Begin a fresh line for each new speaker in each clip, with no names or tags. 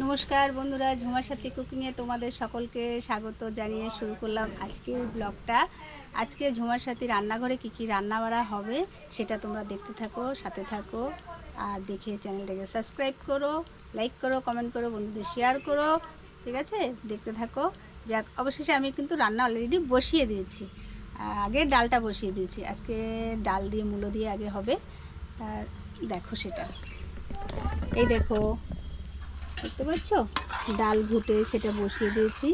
নমস্কার বন্ধুরা, ঝুমার সাথে কুকিংয়ে তোমাদের সকলকে স্বাগত জানিয়ে শুরু করলাম আজকের ব্লগটা। আজকে ঝুমার সাথে রান্নাঘরে কি কি রান্না বাড়া হবে সেটা তোমরা দেখতে থাকো, সাথে থাকো, আর দেখে চ্যানেলটাকে সাবস্ক্রাইব করো, লাইক করো, কমেন্ট করো, বন্ধুদের শেয়ার করো, ঠিক আছে? দেখতে থাকো। যাক, অবশেষে আমি কিন্তু রান্না অলরেডি বসিয়ে দিয়েছি। আগে ডালটা বসিয়ে দিয়েছি। আজকে ডাল দিয়ে মূলো দিয়ে আগে হবে। আর দেখো সেটা। এই দেখো দেখতে পাচ্ছ? ডাল ঘুটে সেটা বসিয়ে দিয়েছি।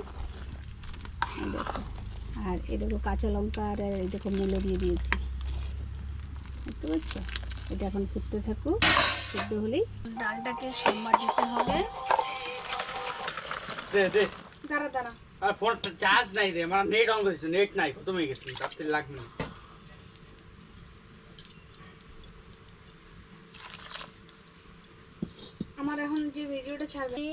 দেখো। আর এই দেখো কাঁচা লঙ্কা আর এই দেখো মূলো দিয়ে দিয়েছি। দেখতে পাচ্ছ? এটা এখন ফুটতে থাকুক ফুটতে হলেই ডালটাকে সোমবার দিতে হবে। দাঁড়া দাঁড়া।
আর ফোন চার্জ নাই রে আমার নেট অন করেছে নেট নাই খতম হয়ে গেছে রাত্রে লাগবে না।
আমার এখন যে ভিডিওটা ছাড়বে,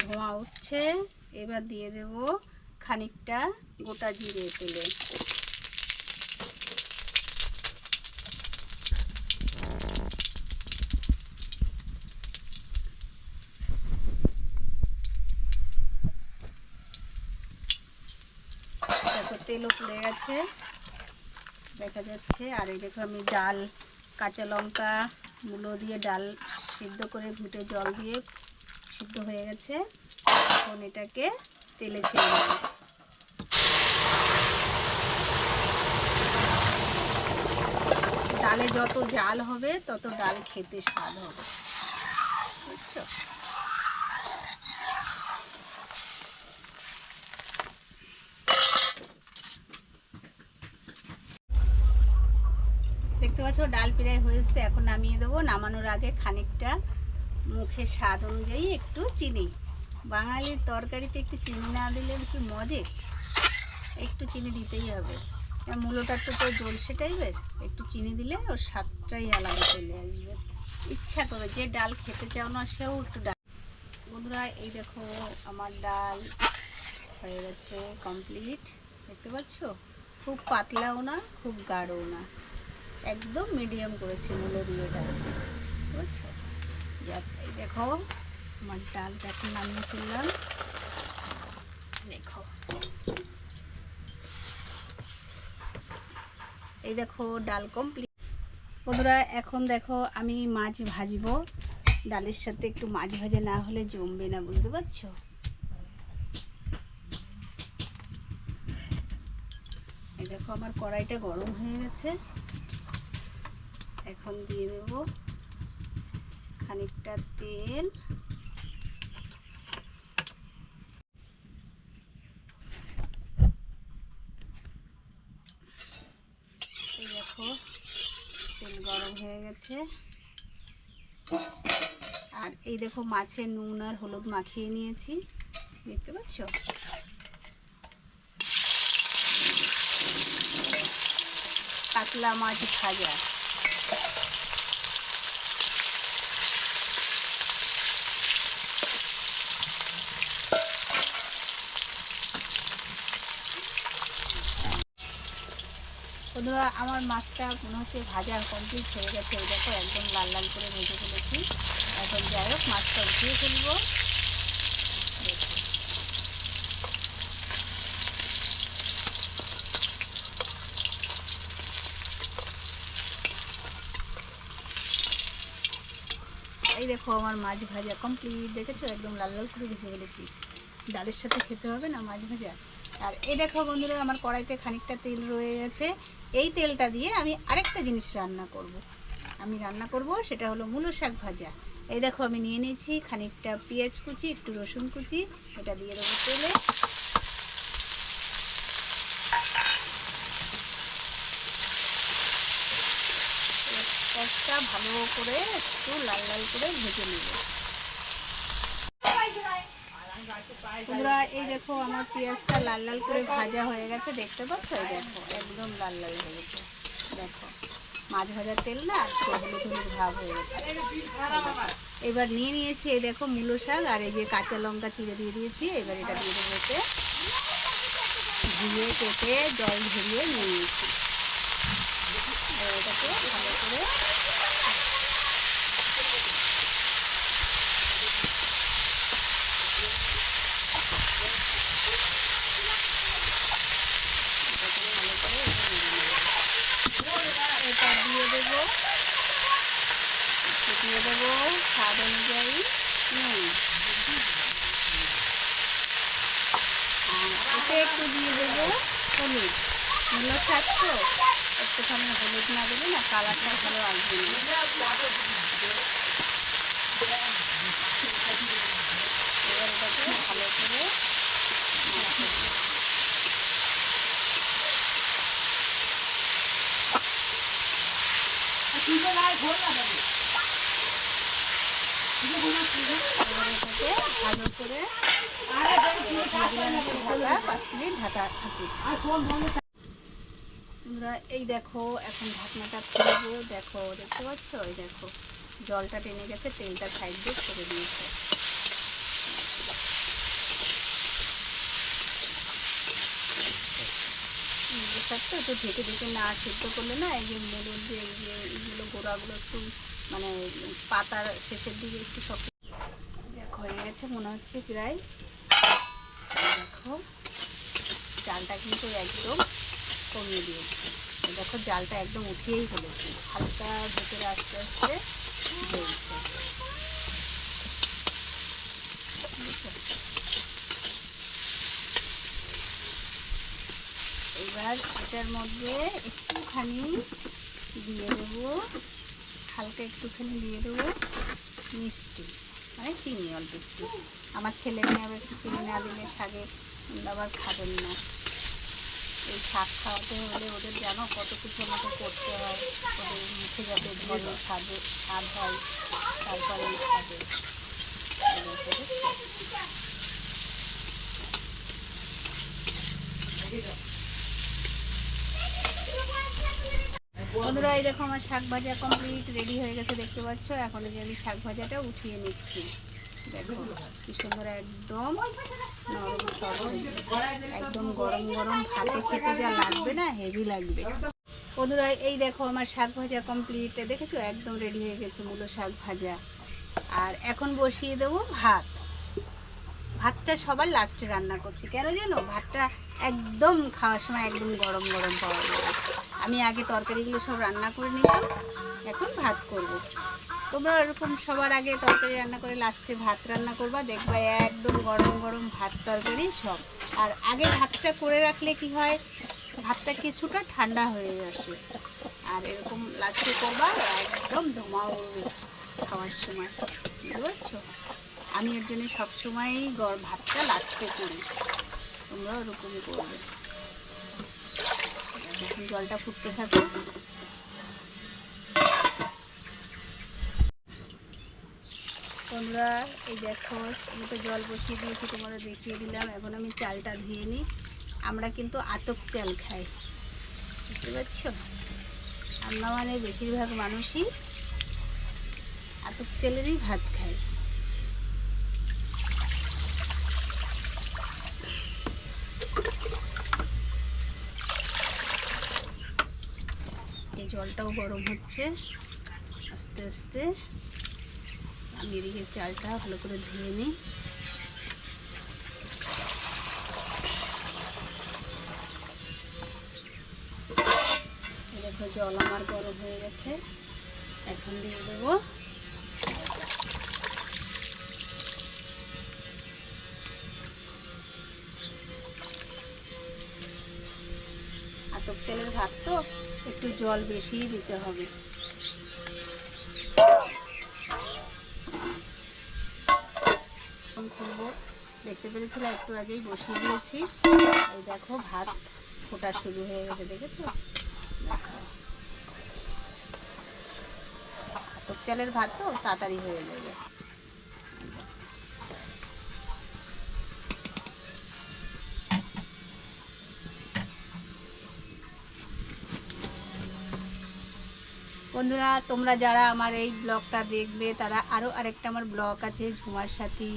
ধোঁয়া উঠছে এবার দিয়ে দেব খানিকটা গোটা জিরে তুলে। তেলও পুড়ে গেছে। দেখা যাচ্ছে। আর এই দেখো আমি ডাল, কাঁচা লঙ্কা, মূলো দিয়ে ডাল সিদ্ধ করে ঘুটে জল দিয়ে সিদ্ধ হয়ে গেছে। এখন এটাকে তেলে ছেড়ে দেব। ডালে যত জাল হবে, তত ডাল খেতে স্বাদ হবে। বুঝছ? পাচ্ছ ডাল প্রায় হয়েছে, এখন নামিয়ে দেবো। নামানোর আগে খানিকটা মুখের স্বাদ অনুযায়ী একটু চিনি। বাঙালির তরকারিতে একটু চিনি না দিলে কি মজে? একটু চিনি দিতেই হবে। আর তো তো জলসে টাইপের। একটু চিনি দিলে ওর স্বাদটাই আলাদা চলে আসবে। ইচ্ছা করে যে ডাল খেতে চাও না, সেও একটু ডাল। বন্ধুরা, এই দেখো আমার ডাল হয়ে গেছে কমপ্লিট। দেখতে পাচ্ছ? খুব পাতলাও না, খুব গাঢ়ও না। একদম মিডিয়াম করেছি মূলো দিয়ে ডাল বুঝছ? দেখো, আমার ডালটা এখন নামিয়ে ফেললাম। দেখো। এই দেখো, ডাল কমপ্লিট বন্ধুরা, এখন দেখো আমি মাছ ভাজবো। ডালের সাথে একটু মাছ ভাজা না হলে জমবে না, বুঝতে পারছ? এই দেখো, আমার কড়াইটা গরম হয়ে গেছে। এখন দিয়ে দেব খানিকটা তেল। দেখো, তেল গরম হয়ে গেছে। আর এই দেখো, মাছের নুন আর হলুদ মাখিয়ে নিয়েছি। দেখতে পাচ্ছ? কাতলা মাছ ভাজা। বন্ধুরা আমার মাছটা মনে হচ্ছে ভাজা কমপ্লিট হয়ে গেছে। এই দেখো একদম লাল লাল করে ভেজে ফেলেছি। এখন যাই হোক, মাছটা উঠিয়ে ফেলব। এই দেখো আমার মাছ ভাজা কমপ্লিট দেখেছ? একদম লাল লাল করে ভেজে ফেলেছি। ডালের সাথে খেতে হবে না মাছ ভাজা? আর এই দেখো বন্ধুরা, আমার কড়াইতে খানিকটা তেল রয়ে গেছে। এই তেলটা দিয়ে আমি আরেকটা জিনিস রান্না করব। আমি রান্না করব, সেটা হলো মূলো শাক ভাজা। এই দেখো আমি নিয়ে নিয়েছি খানিকটা পেঁয়াজ কুচি, একটু রসুন কুচি, এটা দিয়ে দেবো তেলে। ভালো করে একটু লাল লাল করে ভেজে নেব। বন্ধুরা, এই দেখো আমার পেঁয়াজটা লাল লাল করে ভাজা হয়ে গেছে, দেখতে পাচ্ছ? এই দেখো, একদম লাল লাল হয়ে গেছে। দেখো, মাছ ভাজার তেল না হলুদ হলুদ ভাব হয়ে গেছে। এবার নিয়ে নিয়েছি, এই দেখো, মূলো শাক আর এই যে কাঁচা লঙ্কা চিড়ে দিয়ে দিয়েছি, এবার এটা দিয়ে দেবো ধুয়ে কেটে জল ঝরিয়ে নিয়ে নিয়েছি এবার এটাকে ভালো দিয়ে দেবো স্বাদ অনুযায়ী নুন এতে একটু দিয়ে দেবো হলুদ মূল্য শাক তো একটুখানি হলুদ না দিলে না, কালারটা ভালো আসবে না। এবার এটাকে ভালো করে মাখিয়ে দেবো। তোমরা এই দেখো, এখন ঢাকনাটা খুলবো দেখো, দেখতে পাচ্ছ? এই দেখো, জলটা টেনে গেছে, তেলটা সাইড দিয়ে ছেড়ে দিয়েছে। তো ঢেকে ঢেকে না সিদ্ধ করলে না এই যে এই যে এইগুলো গোড়াগুলো একটু মানে পাতার শেষের দিকে একটু শক্ত দেখো, হয়ে গেছে মনে হচ্ছে প্রায়। দেখো চালটা কিন্তু একদম কমিয়ে দিয়েছি। দেখো, জালটা একদম উঠিয়েই ফেলেছি। হালকা ভেতরে আস্তে আস্তে এবার এটার মধ্যে একটুখানি দিয়ে দেবো। হালকা একটুখানি দিয়ে দেবো মিষ্টি মানে চিনি অল্প একটু আমার ছেলে মেয়ে আবার একটু চিনি না দিলে শাকে আবার খাবেন না এই শাক খাওয়াতে হলে ওদের জানো কত কিছু আমাকে করতে হয়, ওদের মুখে যাতে ধরে স্বাদে স্বাদ হয়, তারপরে খাবে এবার বুঝেছ? বন্ধুরা, এই দেখো আমার শাক ভাজা কমপ্লিট রেডি হয়ে গেছে, দেখতে পাচ্ছ? এখন যে আমি শাক ভাজাটা উঠিয়ে নিচ্ছি। দেখো, কি সুন্দর একদম নরম সরম একদম গরম গরম ভাতে খেতে যা লাগবে না হেভি লাগবে। বন্ধুরা, এই দেখো আমার শাক ভাজা কমপ্লিট দেখেছ? একদম রেডি হয়ে গেছে মূলো শাক ভাজা। আর এখন বসিয়ে দেবো ভাত। ভাতটা সবার লাস্টে রান্না করছি। কেন জানো? ভাতটা একদম খাওয়ার সময় একদম গরম গরম পাওয়া যাবে আমি আগে তরকারিগুলো সব রান্না করে নিলাম, এখন ভাত করব। তোমরা এরকম সবার আগে তরকারি রান্না করে লাস্টে ভাত রান্না করবা, দেখবা একদম গরম গরম ভাত তরকারি সব। আর আগে ভাতটা করে রাখলে কি হয়? ভাতটা কিছুটা ঠান্ডা হয়ে আসে। আর এরকম লাস্টে করবা, একদম উড়বে খাওয়ার সময়। বুঝতে পারছ? আমি এর জন্য সবসময়ই গড় ভাতটা লাস্টে করি। তোমরা ওরকম করবে। এখন জলটা ফুটতে থাকো। তোমরা এই দেখো, আমি তো জল বসিয়ে দিয়েছি তোমরা দেখিয়ে দিলাম। এখন আমি চালটা ধুয়ে নিই। আমরা কিন্তু আতপ চাল খাই। বুঝতে পারছ? আমরা মানে বেশিরভাগ মানুষই আতপ চালেরই ভাত খায় এই জলটাও গরম হচ্ছে। আস্তে আস্তে আমি এদিকে চালটা ভালো করে ধুয়ে নিই। দেখো জল আমার গরম হয়ে গেছে। এখন দিয়ে দেবো। আতপ চালের ভাত তো? একটু জল বেশিই দিতে হবে। খুলবো। দেখতে পেরেছিলাম একটু আগেই বসিয়ে দিয়েছি। এই দেখো, ভাত ফোটা শুরু হয়ে গেছে, দেখেছ? চালের ভাত তো তাড়াতাড়ি হয়ে যাবে। বন্ধুরা, তোমরা যারা আমার এই ব্লগটা দেখবে, তারা আরও আরেকটা আমার ব্লগ আছে, ঝুমার সাথী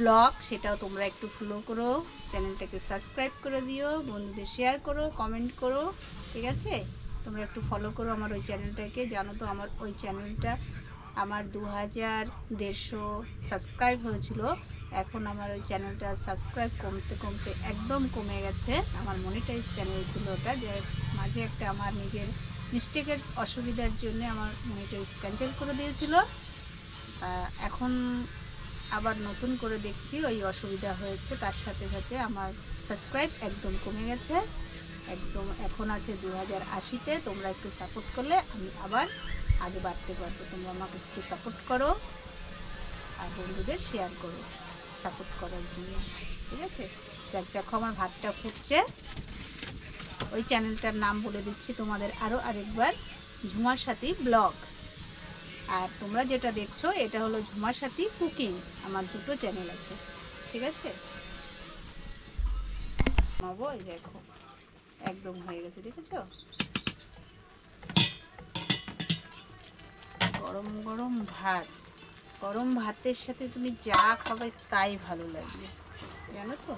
ব্লগ। সেটাও তোমরা একটু ফলো করো, চ্যানেলটাকে সাবস্ক্রাইব করে দিও, বন্ধুদের শেয়ার করো কমেন্ট করো, ঠিক আছে? তোমরা একটু ফলো করো আমার ওই চ্যানেলটাকে। জানো তো, আমার ওই চ্যানেলটা আমার দু হাজার দেড়শো সাবস্ক্রাইব হয়েছিল। এখন আমার ওই চ্যানেলটা সাবস্ক্রাইব কমতে কমতে একদম কমে গেছে। আমার মনিটাইজ চ্যানেল ছিল ওটা, যে মাঝে একটা আমার নিজের মিস্টেকের অসুবিধার জন্য আমার এটা ক্যান্সেল করে দিয়েছিল। এখন আবার নতুন করে দেখছি ওই অসুবিধা হয়েছে, তার সাথে সাথে আমার সাবস্ক্রাইব একদম কমে গেছে। একদম এখন আছে দু হাজার আশিতে, তোমরা একটু সাপোর্ট করলে আমি আবার আগে বাড়তে পারব। তোমরা আমাকে একটু সাপোর্ট করো আর বন্ধুদের শেয়ার করো, সাপোর্ট করার জন্য। ঠিক আছে? যাক, দেখো আমার ভাতটা ফুটছে। ওই চ্যানেলটার নাম বলে দিচ্ছি, তোমাদের আরও আরেকবার ঝুমার সাথী ব্লগ। আর তোমরা যেটা দেখছ, এটা হলো ঝুমার সাথী কুকিং, আমার দুটো চ্যানেল আছে, ঠিক আছে? দেখো, একদম হয়ে গেছে, দেখেছ? গরম গরম ভাত, গরম ভাতের সাথে তুমি যা খাবে তাই ভালো লাগবে, জানো তো?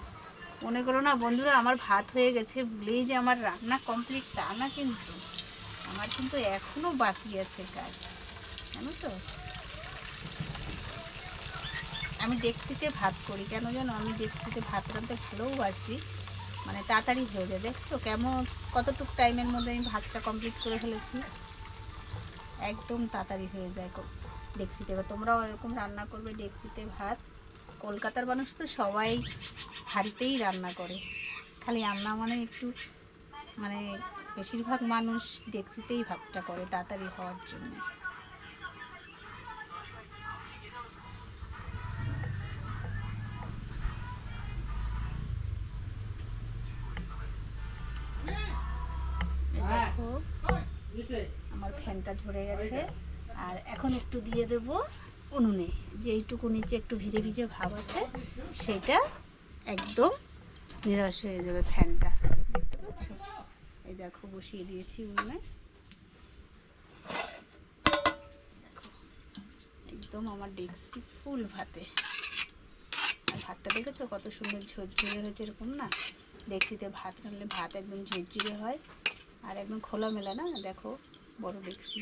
মনে করো না, বন্ধুরা, আমার ভাত হয়ে গেছে, ভুলেই যে আমার রান্না কমপ্লিট তা না কিন্তু। আমার কিন্তু এখনও বাকি আছে কাজ, জানো তো? আমি ডেক্সিতে ভাত করি, কেন জানো? আমি ডেক্সিতে ভাত রাঁধতে ভালোবাসি মানে তাড়াতাড়ি হয়ে যায়। দেখছ কেমন, কতটুক টাইমের মধ্যে আমি ভাতটা কমপ্লিট করে ফেলেছি? একদম তাড়াতাড়ি হয়ে যায় ডেক্সিতে এবার তোমরাও এরকম রান্না করবে ডেক্সিতে ভাত। কলকাতার মানুষ তো সবাই হাঁড়িতেই রান্না করে। খালি রান্না মানে একটু মানে বেশিরভাগ মানুষ ডেক্সিতেই ভাতটা করে তাড়াতাড়ি হওয়ার জন্য। দেখো আমার ফ্যানটা ঝরে গেছে। আর এখন একটু দিয়ে দেব উনুনে যে এইটুকু নিচে একটু ভিজে ভিজে ভাব আছে, সেটা একদম নিরাশ হয়ে যাবে ফ্যানটা। দেখতে পাচ্ছ এই দেখো, বসিয়ে দিয়েছি উনুনে। একদম আমার ডেক্সি ফুল ভাতে। আর ভাতটা দেখেছ? কত সুন্দর ঝরঝরে হয়েছে, এরকম না? ডেক্সিতে ভাত রান্নলে ভাত একদম ঝরঝরে হয়। আর একদম খোলামেলা না? দেখো, বড় ডেক্সি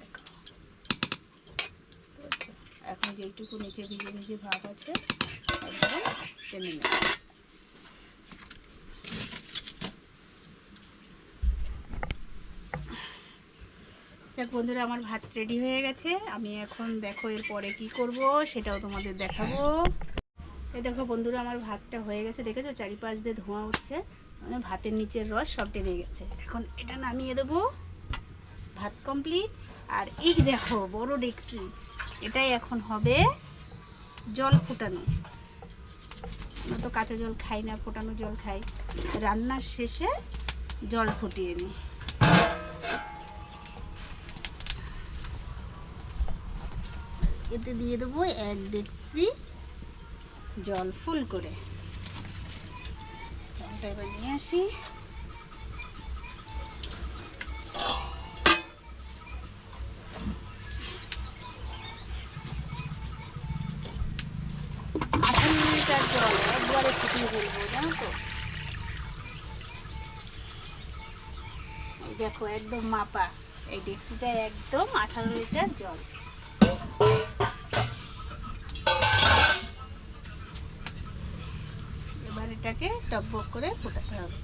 দেখো বুঝেছ? এখন যেইটুকু নিচে ভিজে ভিজে ভাব আছে, একদম টেনে নেবে। দেখ বন্ধুরা, আমার ভাত রেডি হয়ে গেছে। আমি এখন দেখো এরপরে কি করব, সেটাও তোমাদের দেখাবো। এই দেখো বন্ধুরা, আমার ভাতটা হয়ে গেছে। দেখেছ? চারিপাশ দিয়ে ধোঁয়া উঠছে। মানে ভাতের নিচের রস সব টেনে গেছে। এখন এটা নামিয়ে দেবো। ভাত কমপ্লিট আর এই দেখো, বড় ডেকসি এটাই এখন হবে জল ফুটানো। আমরা তো কাঁচা জল খাই না, ফোটানো জল খাই। রান্নার শেষে জল ফুটিয়ে নিই। এতে দিয়ে দেবো এক ডেকসি জল ফুল করে। জলটা এবার নিয়ে আসি। দেখো, একদম মাপা। এই ডেক্সিটা একদম আঠারো লিটার জল। এবার এটাকে টকবক করে ফোটাতে হবে।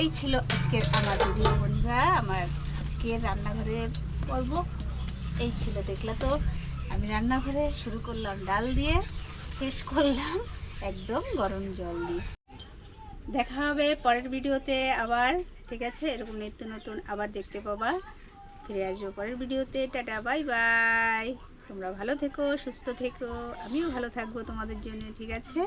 এই ছিল আজকের আমার ভিডিও বন্ধুরা, আমার আজকের রান্নাঘরের পর্ব। এই ছিল, দেখলে তো? আমি রান্নাঘরে শুরু করলাম ডাল দিয়ে, শেষ করলাম একদম গরম জল দিয়ে। দেখা হবে পরের ভিডিওতে আবার, ঠিক আছে? এরকম নিত্য নতুন আবার দেখতে পাবা। ফিরে আসব পরের ভিডিওতে। Tata, bye bye. তোমরা ভালো থেকো, সুস্থ থেকো। আমিও ভালো থাকব তোমাদের জন্য, ঠিক আছে?